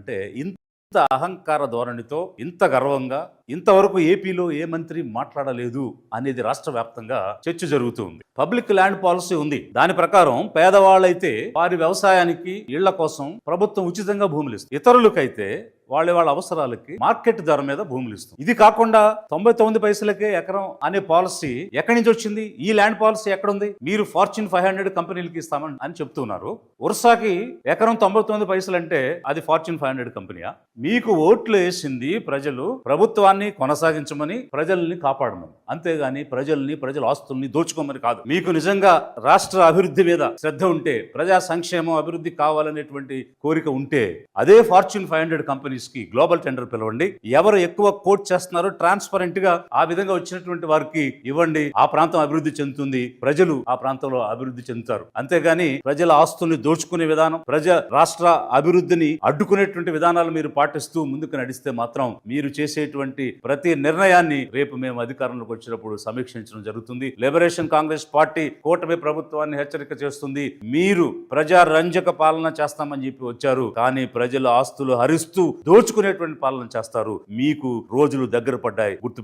అంటే ఇంత అహంకార ధోరణితో ఇంత గర్వంగా ఇంతవరకు ఏపీలో ఏ మంత్రి మాట్లాడలేదు అనేది రాష్ట్ర వ్యాప్తంగా చర్చ జరుగుతుంది పబ్లిక్ ల్యాండ్ పాలసీ ఉంది. దాని ప్రకారం పేదవాళ్ళైతే వారి వ్యవసాయానికి ఇళ్ళ కోసం ప్రభుత్వం ఉచితంగా భూములు ఇస్తుంది. ఇతరులకైతే వాళ్ళ వాళ్ళ అవసరాలకి మార్కెట్ ధర మీద భూములు ఇస్తుంది. ఇది కాకుండా తొంభై తొమ్మిది పైసలకే ఎకరం అనే పాలసీ ఎక్కడి నుంచి వచ్చింది? ఈ ల్యాండ్ పాలసీ ఎక్కడుంది? మీరు ఫార్చ్యూన్ ఫైవ్ హండ్రెడ్ కంపెనీలకి ఇస్తామని అని చెప్తున్నారు. ఉర్సాకి ఎకరం తొంభై తొమ్మిది పైసలు అంటే అది ఫార్చ్యూన్ ఫైవ్ హండ్రెడ్ కంపెనీయా? మీకు ఓట్లు వేసింది ప్రజలు ప్రభుత్వాన్ని కొనసాగించమని ప్రజల్ని కాపాడమని. అంతేగాని ప్రజల్ని ప్రజల ఆస్తుల్ని దోచుకోమని కాదు. మీకు నిజంగా రాష్ట్ర అభివృద్ధి మీద శ్రద్ధ ఉంటే ప్రజా సంక్షేమం అభివృద్ధి కావాలనేటువంటి కోరిక ఉంటే అదే ఫార్చ్యూన్ ఫైవ్ హండ్రెడ్ కంపెనీ కంపెనీస్కి గ్లోబల్ టెండర్ పిలవండి. ఎవరు ఎక్కువ కోట్ చేస్తున్నారో ట్రాన్స్పరెంట్గా ఆ విధంగా వచ్చినటువంటి వారికి ఇవ్వండి. ఆ ప్రాంతం అభివృద్ధి చెందుతుంది. ప్రజలు ఆ ప్రాంతంలో అభివృద్ధి చెందుతారు. అంతేగాని ప్రజల ఆస్తుల్ని దోచుకునే విధానం ప్రజ రాష్ట్ర అభివృద్ధిని అడ్డుకునేటువంటి విధానాలు మీరు పాటిస్తూ ముందుకు నడిస్తే మాత్రం మీరు చేసేటువంటి ప్రతి నిర్ణయాన్ని రేపు మేము అధికారంలోకి వచ్చినప్పుడు సమీక్షించడం జరుగుతుంది. లిబరేషన్ కాంగ్రెస్ పార్టీ కూటమి ప్రభుత్వాన్ని హెచ్చరిక చేస్తుంది. మీరు ప్రజారంజక పాలన చేస్తామని చెప్పి వచ్చారు. కానీ ప్రజల ఆస్తులు హరిస్తూ దోచుకునేటువంటి పాలన చేస్తారు. మీకు రోజులు దగ్గర పడ్డాయి. గుర్తు